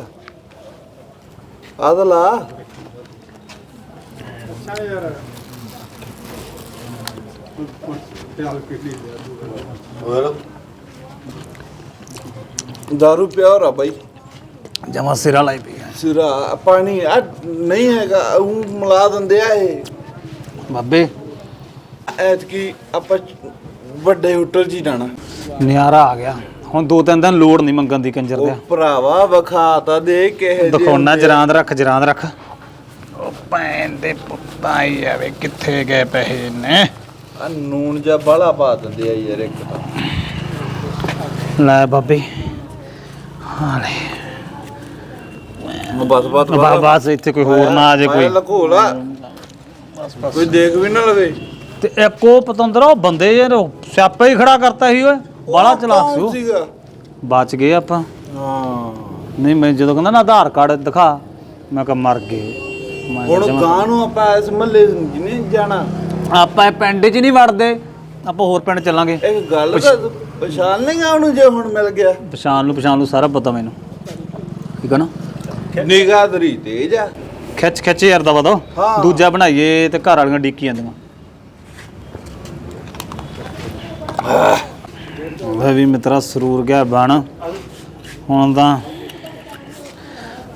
Speaker 2: ਆਹ ਤਾਂ ਲਾ। ਹੋਰ? ਦਾਰੂ ਪਿਓਰ ਆ ਬਾਈ।
Speaker 1: ਜਮਾ ਸਿਰਾ ਲਾਈ ਪਈ ਹੈ।
Speaker 2: ਸਿਰਾ ਪਾਣੀ ਆ ਨਹੀਂ ਹੈਗਾ ਉਹ ਮਿਲਾ ਦਿੰਦੇ ਆ ਇਹ।
Speaker 1: ਬਾਬੇ।
Speaker 2: ਐਤਕੀ ਆਪਾਂ ਵੱਡੇ ਹੋਟਲ 'ਚ ਹੀ ਜਾਣਾ।
Speaker 1: ਨਿਆਰਾ ਆ ਗਿਆ। ਹੁਣ ਦੋ ਤਿੰਨ ਦਿਨ ਲੋੜ ਨਹੀਂ ਮੰਗਣ ਦੀ ਕੰਜਰ
Speaker 2: ਉਹ
Speaker 1: ਦਿਆ।
Speaker 2: ਭਰਾਵਾ ਵਿਖਾ ਤਾਂ ਦੇ ਕਿਹੇ
Speaker 1: ਦਿਖਾਉਣਾ ਜਰਾਂਦ ਰੱਖ ਜਰਾਂਦ ਰੱਖ। ਉਹ ਭੈਣ ਦੇ ਪੁੱਤਾਂ ਹੀ ਆਵੇ ਕਿੱਥੇ ਗਏ ਪੈਸੇ ਨੇ
Speaker 2: ਆ ਨੂਨ ਜਾਂ ਬਾਲਾ ਪਾ ਦਿੰਦੇ ਆ ਯਾਰ ਇੱਕ ਤਾਂ।
Speaker 1: ਲੈ ਬਾਬੇ। ਹਾਂ ਲੈ
Speaker 2: ਬਸ ਬਸ
Speaker 1: ਬਸ ਬਸ ਇੱਥੇ ਕੋਈ ਹੋਰ ਨਾ ਆ ਜੇ ਕੋਈ।
Speaker 2: ਲਕੋ ਲਾ ਕੋਈ ਦੇਖ ਵੀ ਨਾ ਲਵੇ।
Speaker 1: ਤੇ ਇੱਕ ਉਹ ਪਤੰਦਰ ਉਹ ਬੰਦੇ ਯਾਰ ਉਹ ਸਿਆਪਾ ਹੀ ਖੜਾ ਕਰਤਾ ਸੀ ਓਏ। ਬਾਲਾ ਚਲਾਕ ਸੀ
Speaker 2: ਕੌਣ
Speaker 1: ਉਹ।
Speaker 2: ਸੀਗਾ?
Speaker 1: ਬਚ ਗਏ ਆਪਾਂ।
Speaker 2: ਹਾਂ।
Speaker 1: ਨਹੀਂ ਮੈਂ ਜਦੋਂ ਕਹਿੰਦਾ ਨਾ ਆਧਾਰ ਕਾਰਡ ਦਿਖਾ ਮੈਂ ਕਿਹਾ ਮਰ ਗਏ। ਮੈਂ ਕਿਹਾ
Speaker 2: ਹੁਣ
Speaker 1: ਜਮਾਂ-
Speaker 2: ਗਾਂ ਨੂੰ ਆਪਾਂ ਇਸ ਮਹੱਲੇ ਨਹੀਂ ਜਾਣਾ।
Speaker 1: ਆਪਾਂ ਇਹ ਪਿੰਡ 'ਚ ਨਹੀਂ ਵੜਦੇ। ਆਪਾਂ ਹੋਰ ਪਿੰਡ ਚੱਲਾਂਗੇ।
Speaker 2: ਇੱਕ ਗੱਲ ਤਾਂ ਪਛਾਣ ਨਹੀਂ ਗਾ ਉਹਨੂੰ ਜੇ ਹੁਣ ਮਿਲ ਗਿਆ?
Speaker 1: ਪਛਾਣ ਨੂੰ ਪਛਾਣ ਨੂੰ ਸਾਰਾ ਪਤਾ ਮੈਨੂੰ। ਠੀਕ ਹੈ ਨਾ?
Speaker 2: ਨਿਗਾਹ ਤੇਰੀ ਤੇਜ ਆ।
Speaker 1: ਖਿੱਚ ਖਿੱਚ ਯਾਰ ਦਵਾ ਦੋ।
Speaker 2: ਹਾਂ।
Speaker 1: ਦੂਜਾ ਬਣਾਈਏ ਤੇ ਘਰ ਵਾਲੀਆਂ ਡੀਕੀ ਜਾਂਦੀਆਂ ਉਹ ਵੀ ਮਿੱਤਰਾ ਸਰੂਰ ਗਿਆ ਬਣ। ਹੁਣ ਤਾਂ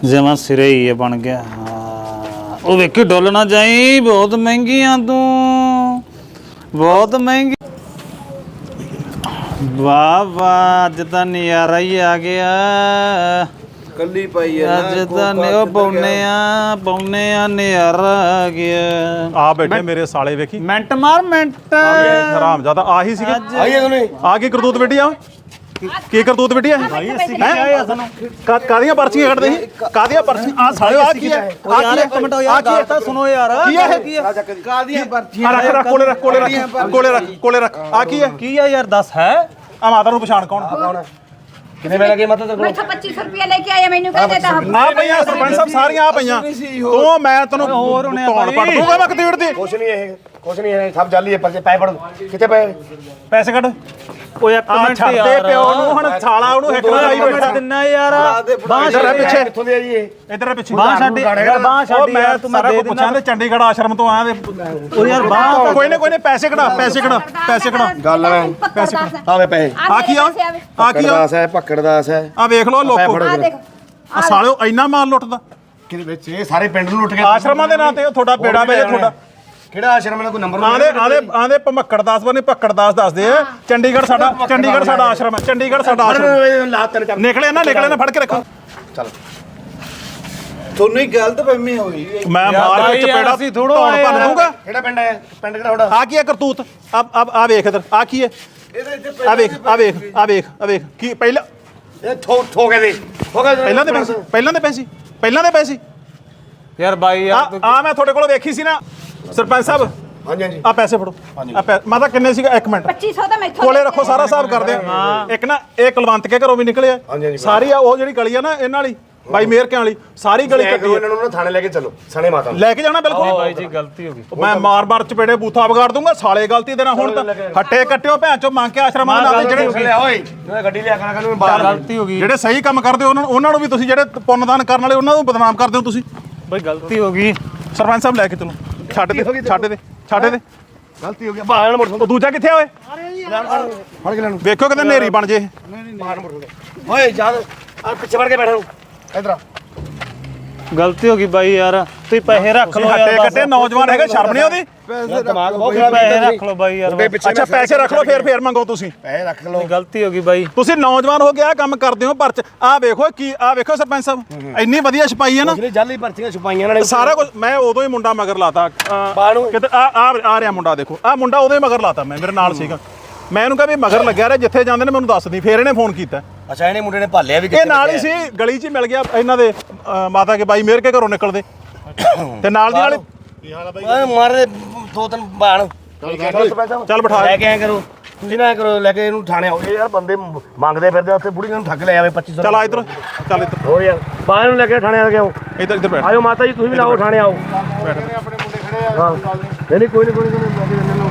Speaker 1: ਜਿਵੇਂ ਸਿਰੇ ਹੀ ਇਹ ਬਣ ਗਿਆ। ਹਾਂ। ਉਹ ਵੇਖੀ ਡੁੱਲ ਨਾ ਜਾਈ ਬਹੁਤ ਮਹਿੰਗੀ ਆ ਤੂੰ। ਬਹੁਤ ਮਹਿੰਗੀ ਵਾਹ ਵਾਹ ਅੱਜ ਤਾਂ ਨਜ਼ਾਰਾ ਹੀ ਆ ਗਿਆ।
Speaker 2: ਕੱਲੀ ਪਾਈ ਆ
Speaker 1: ਅੱਜ ਤਾਂ ਨੇ ਉਹ ਪਾਉਨੇ ਆ ਪਾਉਨੇ ਆ ਨਜ਼ਾਰਾ ਆ ਗਿਆ।
Speaker 5: ਆ ਬੈਠੇ ਮੇਰੇ ਸਾਲੇ ਵੇਖੀ।
Speaker 1: ਮਿੰਟ ਮਾਰ ਮਿੰਟ।
Speaker 5: ਹਰਾਮ ਜ਼ਿਆਦਾ ਆਹੀ ਸੀਗੇ।
Speaker 2: ਆਈਏ ਤੁਨੇ
Speaker 5: ਆ ਕੀ ਕਰਤੂਤ ਬੇਟੀ ਆ ਕੀ ਕਰਤੂਤ ਬੇਟੀ ਆ ਹੈ? ਕਾਦੀਆਂ ਪਰਚੀਆਂ ਕੱਢਦੇ ਸੀ? ਕਾਦੀਆਂ ਪਰਚੀਆਂ? ਆ ਸਾਲੇ ਆ ਕੀ ਹੈ ਆ ਕੀ ਇੱਕ ਮਿੰਟ ਯਾਰ ਗੱਲ ਤਾਂ ਸੁਣੋ ਯਾਰ। ਕੀ ਹੈ ਕੀ ਹੈ
Speaker 2: ਕਾਦੀਆਂ ਪਰਚੀਆਂ?
Speaker 5: ਆ ਰੱਖ ਰੱਖ ਕੋਲੇ ਰੱਖ ਕੋਲੇ ਰੱਖ ਕੋਲੇ ਰੱਖ ਕੋਲੇ ਰੱਖ। ਆ ਕੀ ਹੈ
Speaker 1: ਕੀ ਆ ਯਾਰ ਦੱਸ ਹੈ?
Speaker 5: ਆ ਮਾਤਾ ਨੂੰ ਪਛਾਣ ਕੌਣ? ਕੌਣ
Speaker 3: ਮੈਂ ਤਾਂ 2500 ਰੁਪਏ ਲੈ ਕੇ ਆਇਆ ਮੈਨੂੰ ਕਹਿੰਦੇ ਤਾਂ
Speaker 5: ਆ ਪਈਆਂ ਸਰਪੰਚ ਸਾਹਿਬ ਸਾਰੀਆਂ ਆ ਪਈਆਂ। ਤੂੰ ਮੈਂ ਤੈਨੂੰ
Speaker 1: ਹੋਰ ਹੋਣੇ ਆ
Speaker 5: ਧੌਣ ਪੱਟ
Speaker 1: ਭਾਈ।
Speaker 5: ਦੂੰਗਾ ਮੈਂ ਕਤੀੜ ਦੀ।
Speaker 6: ਕੁਛ ਨਹੀਂ ਇਹ। ਕੁਛ ਨਹੀਂ ਇਹ ਸਭ ਜਾਲੀ ਹੈ ਪਰਚੇ ਪੈ ਪੜ ਕਿੱਥੇ ਪਏ?
Speaker 5: ਪੈਸੇ ਕੱਢ।
Speaker 1: ਓਏ ਇੱਕ
Speaker 5: ਆ
Speaker 1: ਮਿੰਟ
Speaker 5: ਛੱਡ ਦੇ ਪਿਓ ਨੂੰ ਹੁਣ ਸਾਲਾ ਉਹਨੂੰ ਨਾਲ ਆਈ ਬੈਠਾ।
Speaker 1: ਦਿੰਨਾ ਯਾਰ। ਬਾਹ
Speaker 5: ਇੱਧਰ ਆ ਪਿੱਛੇ
Speaker 6: ਕਿੱਥੋਂ ਦੇ ਆ ਜੀ ਇਹ
Speaker 5: ਇੱਧਰ ਆ ਪਿੱਛੇ।
Speaker 1: ਬਾਹ ਛੱਡ ਯਾਰ ਬਾਹ
Speaker 5: ਉਹ
Speaker 1: ਛੱਡ
Speaker 5: ਮੈਂ
Speaker 1: ਯਾਰ ਤੂੰ ਮੈਂ
Speaker 5: ਸਾਰਾ
Speaker 1: ਦੇ
Speaker 5: ਕੁਝ ਪੁੱਛਾਂ ਤੇ ਚੰਡੀਗੜ੍ਹ ਆਸ਼ਰਮ ਤੋਂ ਆਇਆ
Speaker 1: ਉਹ ਯਾਰ ਬਾਹ
Speaker 5: ਕੋਈ ਨਾ ਕੋਈ ਨਾ ਪੈਸੇ ਕਢਾ ਪੈਸੇ ਕਢਾ ਪੈਸੇ ਕਢਾ।
Speaker 6: ਗੱਲ ਹੈ
Speaker 3: ਪੈਸੇ
Speaker 6: ਆ ਵੇ ਪੈਸੇ।
Speaker 5: ਆ ਕੀ ਆ? ਆ ਕੀ ਆ?
Speaker 6: ਦਾਸ ਹੈ ਹੈ।
Speaker 5: ਆ ਵੇਖ ਲਓ ਲੋਕੋ।
Speaker 3: ਆ ਦੇਖ।
Speaker 5: ਆ ਸਾਲਿਓ ਇੰਨਾ ਮਾਲ ਲੁੱਟਦਾ।
Speaker 6: ਕਿਹਦੇ ਵਿੱਚ? ਇਹ ਸਾਰੇ ਪਿੰਡ ਨੂੰ ਲੁੱਟ ਕੇ
Speaker 5: ਆਸ਼ਰਮਾਂ ਦੇ ਨਾਂ ਤੇ ਉਹ ਤੁਹਾਡਾ ਬੇੜਾ ਵੇ ਤੁਹਾਡਾ।
Speaker 6: ਕਿਹੜਾ ਆਸ਼ਰਮ ਦਾ ਕੋਈ ਨੰਬਰ
Speaker 5: ਆਂਦੇ ਆਂਦੇ ਆਂਦੇ ਭਮੱਕੜ ਦਾਸ ਬਣੇ ਭੱਕੜ ਦਾਸ ਦੱਸਦੇ ਆ। ਚੰਡੀਗੜ੍ਹ ਸਾਡਾ ਚੰਡੀਗੜ੍ਹ ਸਾਡਾ ਆਸ਼ਰਮ ਹੈ ਚੰਡੀਗੜ੍ਹ ਸਾਡਾ ਆਸ਼ਰਮ।
Speaker 6: ਲਾ ਤਨ ਕਰ।
Speaker 5: ਨਿਕਲੇ ਨਾ ਨਿਕਲੇ ਨਾ ਫੜ ਕੇ ਰੱਖੋ।
Speaker 6: ਚੱਲ।
Speaker 2: ਤੁਹਾਨੂੰ ਹੀ ਗਲਤ ਫਹਿਮੀ ਹੋਈ।
Speaker 5: ਮੈਂ ਮਾਰ
Speaker 1: ਯਾਰ,
Speaker 5: ਚਪੇੜਾ
Speaker 1: ਅਸੀਂ ਥੋੜ੍ਹਾ
Speaker 5: ਧੌਣ ਭੰਨ। ਦੂੰਗਾ
Speaker 6: ਕਿਹੜਾ ਪਿੰਡ ਹੈ? ਪਿੰਡ ਕਿਹੜਾ ਤੁਹਾਡਾ?
Speaker 5: ਆ ਕੀ ਹੈ ਕਰਤੂਤ? ਆ ਆ ਆ ਵੇਖ ਇਧਰ ਆ ਕੀ ਹੈ? ਆ ਵੇਖ ਆ ਵੇਖ ਆ ਵੇਖ ਆ ਵੇਖ। ਕੀ ਪਹਿਲਾਂ
Speaker 6: ਇਹ ਥੋ ਥੋ ਕੇ ਦੇ। ਹੋ ਗਿਆ
Speaker 5: ਪਹਿਲਾਂ ਦੇ ਪੈਸੇ ਪਹਿਲਾਂ ਦੇ ਪੈਸੇ ਪਹਿਲਾਂ ਦੇ ਪੈਸੇ।
Speaker 1: ਯਾਰ ਬਾਈ
Speaker 5: ਆ
Speaker 1: ਯਾਰ
Speaker 5: ਆ ਮੈਂ ਤੁਹਾਡੇ ਕੋਲੋਂ ਵੇਖੀ ਸੀ ਨਾ। ਸਰਪੰਚ ਸਾਹਿਬ
Speaker 6: ਹਾਂਜੀ ਹਾਂਜੀ।
Speaker 5: ਆ ਪੈਸੇ ਫੜੋ। ਆ ਪੈ- ਮਾਤਾ ਕਿੰਨੇ ਸੀਗਾ? ਇੱਕ ਮਿੰਟ।
Speaker 3: 2500 ਤਾਂ ਮੈਥੋਂ
Speaker 5: ਕੋਲੇ ਰੱਖੋ ਸਾਰਾ ਹਿਸਾਬ ਕਰਦੇ ਆ। ਇੱਕ ਨਾ ਇਹ ਕੁਲਵੰਤ ਕੇ ਘਰੋਂ ਵੀ ਨਿਕਲਿਆ
Speaker 6: ਹਾਂਜੀ, ਹਾਂਜੀ।
Speaker 5: ਸਾਰੀ ਆ ਉਹ ਜਿਹੜੀ ਗਲੀ ਆ ਨਾ ਇਹਨਾਂ ਵਾਲੀ ਬਾਈ ਮੇਰ ਕੇ ਵਾਲੀ ਸਾਰੀ ਗਲੀ
Speaker 6: ਲੈ
Speaker 5: ਕੱਟੀ ਆ।
Speaker 6: ਇਹਨਾਂ ਨੂੰ ਨਾ ਥਾਣੇ ਲੈ ਕੇ ਚੱਲੋ ਸਣੇ ਮਾਤਾ ਨੂੰ।
Speaker 5: ਲੈ ਕੇ ਜਾਣਾ ਬਿਲਕੁਲ?
Speaker 1: ਬਾਈ ਜੀ ਗਲਤੀ ਹੋ ਗਈ।
Speaker 5: ਮੈਂ ਮਾਰ ਮਾਰ ਚਪੇੜੇ ਬੂਥਾ ਵਿਗਾੜ ਦੂੰਗਾ ਸਾਲੇ ਗਲਤੀ ਦੇ ਨਾਲ ਹੁਣ ਤਾਂ ਹੱਟੇ ਕੱਟਿਓ ਭੈਣ ਚੋ ਮੰਗ ਕੇ ਆਸ਼ਰਮਾਂ ਦੇ ਨਾਲ ਦੇ ਜਿਹੜੇ
Speaker 6: ਓਏ। ਜਿਹੜਾ ਗੱਡੀ ਲਿਆ ਕਰਾਂ ਨੂੰ ਬਾਹਰ
Speaker 1: ਗਲਤੀ ਹੋ ਗਈ।
Speaker 5: ਜਿਹੜੇ ਸਹੀ ਕੰਮ ਕਰਦੇ ਉਹਨਾਂ ਨੂੰ ਉਹਨਾਂ ਨੂੰ ਵੀ ਤੁਸੀਂ ਜਿਹੜੇ ਪੁੰਨਦਾਨ ਕਰਨ ਵਾਲੇ ਉਹਨਾਂ ਨੂੰ ਬਦਨਾਮ ਕਰਦੇ ਹੋ ਤੁਸੀਂ।
Speaker 1: ਬਾਈ ਗਲਤੀ ਹੋ ਗਈ।
Speaker 5: ਸਰਪੰਚ ਸਾਹਿਬ ਲੈ ਕੇ ਚਲੋ। ਛੱਡ ਦੇ ਛੱਡ ਦੇ ਛੱਡ ਦੇ।
Speaker 6: ਗਲਤੀ ਹੋ ਗਈ। ਬਾਹਰ ਮੋੜ
Speaker 5: ਉਹ ਦੂਜਾ ਕਿੱਥੇ ਆ ਓਏ?
Speaker 6: ਫੜ ਕੇ ਲੈਣ
Speaker 5: ਵੇਖੋ ਕਿਤੇ ਨੇਰੀ ਬਣ ਜੇ। ਇਹ।
Speaker 6: ਬਾਹਰ ਮੋੜ ਓਏ ਜਾ ਆ ਪਿੱਛੇ ਵੜ ਕੇ ਬੈਠਾ ਨੂੰ ਇਧਰ ਆ।
Speaker 1: ਗਲਤੀ ਹੋ ਗਈ ਬਾਈ ਯਾਰ ਤੁਸੀਂ ਪੈਸੇ ਰੱਖ ਲਓ
Speaker 5: ਹੱਟੇ
Speaker 1: ਯਾਰ
Speaker 5: ਕੱਟੇ ਨੌਜਵਾਨ ਹੈਗੇ ਸ਼ਰਮ ਨਹੀਂ ਆਉਂਦੀ?
Speaker 6: ਯਾਰ ਦਿਮਾਗ ਬਹੁਤ
Speaker 1: ਤੁਸੀਂ ਪੈਸੇ ਰੱਖ ਲਓ ਬਾਈ ਯਾਰ।
Speaker 5: ਅੱਛਾ ਪੈਸੇ ਰੱਖ ਲਓ ਫੇਰ ਫੇਰ ਮੰਗੋ ਤੁਸੀਂ।
Speaker 6: ਪੈਸੇ ਰੱਖ ਲਓ।
Speaker 1: ਗਲਤੀ ਹੋ ਗਈ ਬਾਈ।
Speaker 5: ਤੁਸੀਂ ਨੌਜਵਾਨ ਹੋ ਕੇ ਆਹ ਕੰਮ ਕਰਦੇ ਹੋ ਪਰਚ। ਆਹ ਵੇਖੋ ਕੀ ਆਹ ਵੇਖੋ ਸਰਪੰਚ ਸਾਹਿਬ। ਇੰਨੀ ਵਧੀਆ ਛਪਾਈ ਹੈ ਨਾ।
Speaker 6: ਜਿਹੜੇ ਜਾਲੀ ਪਰਚੀਆਂ ਛੁਪਾਈਆਂ ਇਹਨਾਂ ਨੇ।
Speaker 5: ਸਾਰਾ ਕੁਝ ਮੈਂ ਉਦੋਂ ਹੀ ਮੁੰਡਾ ਮਗਰ ਲਾਤਾ। ਅਹ,
Speaker 6: ਬਾਹਰ ਨੂੰ।
Speaker 5: ਕਿਤੇ ਆ ਆ ਆ ਰਿਹਾ ਮੁੰਡਾ ਦੇਖੋ। ਆ ਮੁੰਡਾ ਉਹਦੇ ਮਗਰ ਲਾਤਾ ਮੈਂ ਮੇਰੇ ਨਾਲ ਸੀਗਾ। ਮੈਂ ਇਹਨੂੰ ਕਿਹਾ ਵੀ ਮਗਰ ਲੱਗਿਆ ਰਿਹਾ ਜਿੱਥੇ ਜਾਂਦੇ ਨੇ ਮੈਨੂੰ ਦੱਸ ਦੀ ਫੇਰ ਇਹਨੇ ਫੋਨ ਕੀਤਾ।
Speaker 6: ਅੱਛਾ ਇਹਨੇ ਮੁੰਡੇ ਨੇ ਭਾਲਿਆ ਵੀ
Speaker 5: ਇਹ ਨਾਲ ਹੀ ਸੀ ਗਲੀ 'ਚ ਹੀ ਮਿਲ ਗਿਆ ਇਹਨਾਂ ਦੇ ਮਾਤਾ ਕੇ ਬਾਈ ਮੇਰ ਕੇ ਘਰੋਂ ਨਿਕਲਦੇ। ਤੇ ਨਾਲ ਦੀ ਨਾਲ ਹੀ-
Speaker 6: ਓਏ ਮਾਰ ਦੇ ਤਿੰਨ ਬਾਣ
Speaker 5: ਚੱਲ ਬਿਠਾ।
Speaker 6: ਲੈ ਕੇ ਆਇਆ ਕਰੋ। ਤੁਸੀਂ ਨਾ ਐਂ ਕਰੋ ਲੈ ਕੇ ਇਹਨੂੰ ਥਾਣੇ ਆਓ। ਇਹ ਯਾਰ ਬੰਦੇ ਮ- ਮੰਗਦੇ ਫਿਰਦੇ ਆ ਉੱਥੇ ਬੁੜੀ ਨੂੰ ਠੱਗ ਲੈ ਆਵੇ 2500
Speaker 5: ਚੱਲ ਆ ਇੱਧਰ ਚੱਲ ਇੱਧਰ।
Speaker 6: ਹੋਰ ਯਾਰ ਬਾਹਰ ਨੂੰ ਲੈ ਕੇ ਥਾਣੇ ਆ ਕੇ ਆਓ।
Speaker 5: ਇੱਧਰ ਇੱਧਰ ਬੈਠ।
Speaker 6: ਆਇਓ ਮਾਤਾ ਜੀ ਤੁਸੀਂ ਵੀ ਲਾਓ ਥਾਣੇ ਆਓ।
Speaker 5: ਬੈਠ।
Speaker 6: ਹਾਂ। ਨਹੀਂ ਨਹੀਂ ਕੋਈ ਨਹੀਂ ਕੋਈ ਨਹੀਂ ਲੈ ਕੇ ਜਾਂਦੇ ਨੇ।